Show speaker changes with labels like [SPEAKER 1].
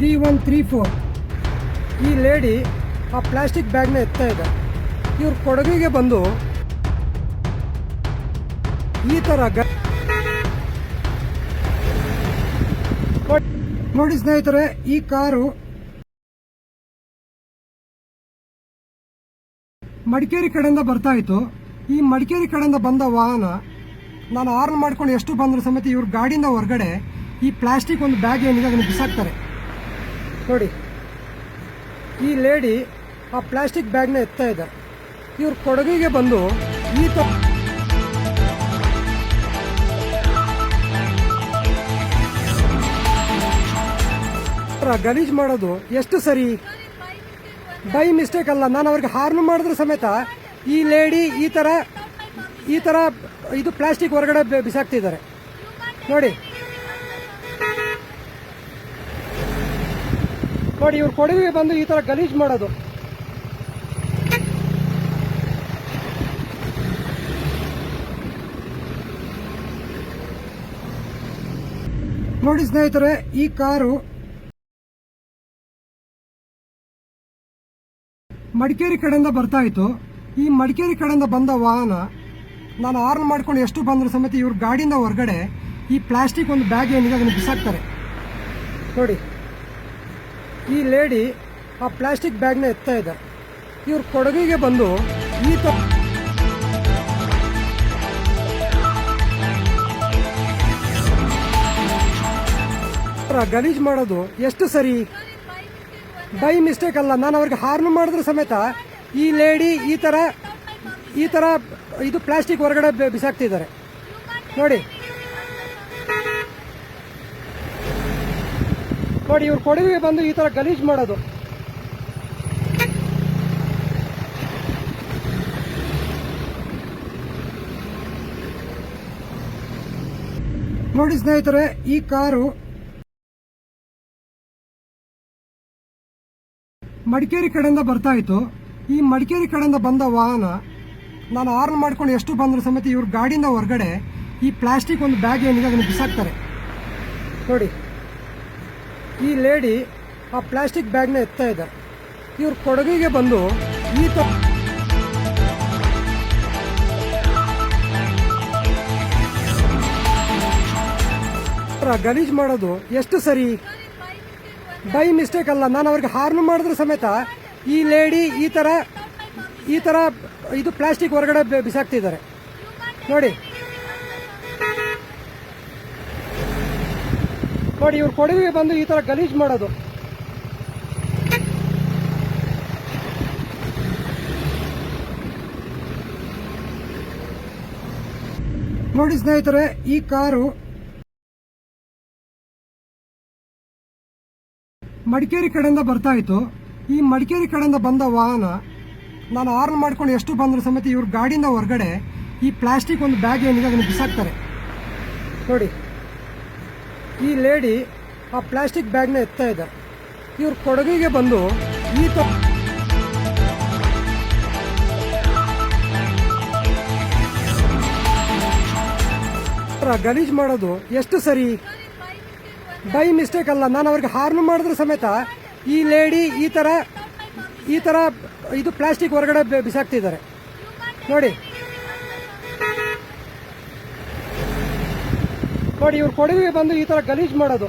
[SPEAKER 1] Three one three four. ಈ lady ಆ plastic ಬ್ಯಾಗ್ನ ಎತ್ತಾ ಇದೆ. ಇವ್ರ ಕೊಡಗಿಗೆ ಬಂದು ಈ ಥರ ನೋಡಿ ಸ್ನೇಹಿತರೆ, ಈ ಕಾರು ಮಡಿಕೇರಿ ಕಡೆಯಿಂದ ಬರ್ತಾ ಇತ್ತು. ಈ ಮಡಿಕೇರಿ ಕಡೆಯಿಂದ ಬಂದ ವಾಹನ ನಾನು ಆರ್ನ್ ಮಾಡ್ಕೊಂಡು ಎಷ್ಟು ಬಂದರೂ ಸಮೇತ ಇವ್ರ ಗಾಡಿಯಿಂದ ಹೊರಗಡೆ ಈ ಪ್ಲಾಸ್ಟಿಕ್ ಒಂದು ಬ್ಯಾಗ್ ಏನಿದೆ ಅದನ್ನು ಬಿಸಾಕ್ತಾರೆ. ನೋಡಿ. ಈ ಲೇಡಿ ಆ ಪ್ಲಾಸ್ಟಿಕ್ ಬ್ಯಾಗ್ನ ಎತ್ತಾ ಇದೆ. ಇವ್ರ ಕೊಡಗಿಗೆ ಬಂದು ಈ ತ ಗಲೀಜ್ ಮಾಡೋದು ಎಷ್ಟು ಸರಿ? ಬೈ ಮಿಸ್ಟೇಕ್ ಅಲ್ಲ, ನಾನು ಅವ್ರಿಗೆ ಹಾರ್ನ್ ಮಾಡಿದ್ರೆ ಸಮೇತ ಈ ಲೇಡಿ ಈ ಥರ ಈ ಥರ ಇದು ಪ್ಲಾಸ್ಟಿಕ್ ಹೊರಗಡೆ ಬಿಸಾಕ್ತಿದ್ದಾರೆ. ನೋಡಿ. ನೋಡಿ, ಇವ್ರ ಕೊಡಗಿಗೆ ಬಂದು ಈ ಥರ ಗಲೀಜ್ ಮಾಡೋದು. ನೋಡಿ ಸ್ನೇಹಿತರೆ, ಈ ಕಾರು ಮಡಿಕೇರಿ ಕಡೆಯಿಂದ ಬರ್ತಾ ಇತ್ತು. ಈ ಮಡಿಕೇರಿ ಕಡೆಯಿಂದ ಬಂದ ವಾಹನ ನಾನು ಆರ್ನ್ ಮಾಡ್ಕೊಂಡು ಎಷ್ಟು ಬಂದರೂ ಸಮೇತ ಇವ್ರ ಗಾಡಿಯಿಂದ ಹೊರಗಡೆ ಈ ಪ್ಲಾಸ್ಟಿಕ್ ಒಂದು ಬ್ಯಾಗ್ ಏನಿದೆ ಅದನ್ನು ಬಿಸಾಕ್ತಾರೆ. ನೋಡಿ. ಈ ಲೇಡಿ ಆ ಪ್ಲಾಸ್ಟಿಕ್ ಬ್ಯಾಗ್ನ ಎತ್ತಾ ಇದೆ ಇವ್ರ ಕೊಡಗಿಗೆ ಬಂದು ಈ ತ ಗಲೀಜ್ ಮಾಡೋದು ಎಷ್ಟು ಸರಿ? ಬೈ ಮಿಸ್ಟೇಕ್ ಅಲ್ಲ, ನಾನು ಅವ್ರಿಗೆ ಹಾರ್ನ್ ಮಾಡಿದ್ರೆ ಸಮೇತ ಈ ಲೇಡಿ ಈ ಥರ ಈ ಥರ ಇದು ಪ್ಲಾಸ್ಟಿಕ್ ಹೊರಗಡೆ ಬಿಸಾಕ್ತಿದ್ದಾರೆ. ನೋಡಿ. ನೋಡಿ ಇವ್ರು ಕೊಡಗಿಗೆ ಬಂದು ಈ ಥರ ಗಲೀಜ್ ಮಾಡೋದು. ನೋಡಿ ಸ್ನೇಹಿತರೆ, ಈ ಕಾರು ಮಡಿಕೇರಿ ಕಡೆಯಿಂದ ಬರ್ತಾ ಇತ್ತು. ಈ ಮಡಿಕೇರಿ ಕಡೆಯಿಂದ ಬಂದ ವಾಹನ ನಾನು ಆರ್ನ್ ಮಾಡ್ಕೊಂಡು ಎಷ್ಟು ಬಂದರೂ ಸಮೇತ ಇವ್ರ ಗಾಡಿಯಿಂದ ಹೊರಗಡೆ ಈ ಪ್ಲಾಸ್ಟಿಕ್ ಒಂದು ಬ್ಯಾಗ್ ಏನಿದೆ ಅದನ್ನು ಬಿಸಾಕ್ತಾರೆ. ನೋಡಿ. ಈ ಲೇಡಿ ಆ ಪ್ಲಾಸ್ಟಿಕ್ ಬ್ಯಾಗ್ನ ಎತ್ತಾ ಇದೆ. ಇವ್ರ ಕೊಡಗಿಗೆ ಬಂದು ಈ ತ ಗಲೀಜ್ ಮಾಡೋದು ಎಷ್ಟು ಸರಿ? ಬೈ ಮಿಸ್ಟೇಕ್ ಅಲ್ಲ, ನಾನು ಅವ್ರಿಗೆ ಹಾರ್ನ್ ಮಾಡಿದ್ರೆ ಸಮೇತ ಈ ಲೇಡಿ ಈ ಥರ ಈ ಥರ ಇದು ಪ್ಲಾಸ್ಟಿಕ್ ಹೊರಗಡೆ ಬಿಸಾಕ್ತಿದ್ದಾರೆ. ನೋಡಿ. ನೋಡಿ, ಇವ್ರ ಕೊಡಗಿಗೆ ಬಂದು ಈ ಥರ ಗಲೀಜ್ ಮಾಡೋದು. ನೋಡಿ ಸ್ನೇಹಿತರೆ, ಈ ಕಾರು ಮಡಿಕೇರಿ ಕಡೆಯಿಂದ ಬರ್ತಾ ಇತ್ತು. ಈ ಮಡಿಕೇರಿ ಕಡೆಯಿಂದ ಬಂದ ವಾಹನ ನಾನು ಆರ್ನ್ ಮಾಡ್ಕೊಂಡು ಎಷ್ಟು ಬಂದರೂ ಸಮೇತ ಇವ್ರ ಗಾಡಿಯಿಂದ ಹೊರಗಡೆ ಈ ಪ್ಲಾಸ್ಟಿಕ್ ಒಂದು ಬ್ಯಾಗ್ ಏನಿದೆ ಅದನ್ನು ಬಿಸಾಕ್ತಾರೆ. ನೋಡಿ. ಈ ಲೇಡಿ ಆ ಪ್ಲಾಸ್ಟಿಕ್ ಬ್ಯಾಗ್ನ ಎತ್ತಾ ಇದೆ. ಇವ್ರ ಕೊಡಗಿಗೆ ಬಂದು ಈ ತ ಗಲೀಜ್ ಮಾಡೋದು ಎಷ್ಟು ಸರಿ? ಬೈ ಮಿಸ್ಟೇಕ್ ಅಲ್ಲ, ನಾನು ಅವ್ರಿಗೆ ಹಾರ್ನ್ ಮಾಡಿದ್ರೆ ಸಮೇತ ಈ ಲೇಡಿ ಈ ಥರ ಈ ಥರ ಇದು ಪ್ಲಾಸ್ಟಿಕ್ ಹೊರಗಡೆ ಬಿಸಾಕ್ತಿದ್ದಾರೆ. ನೋಡಿ. ನೋಡಿ ಇವ್ರು ಕೊಡಗಿಗೆ ಬಂದು ಈ ತರ ಗಲೀಜ್ ಮಾಡೋದು.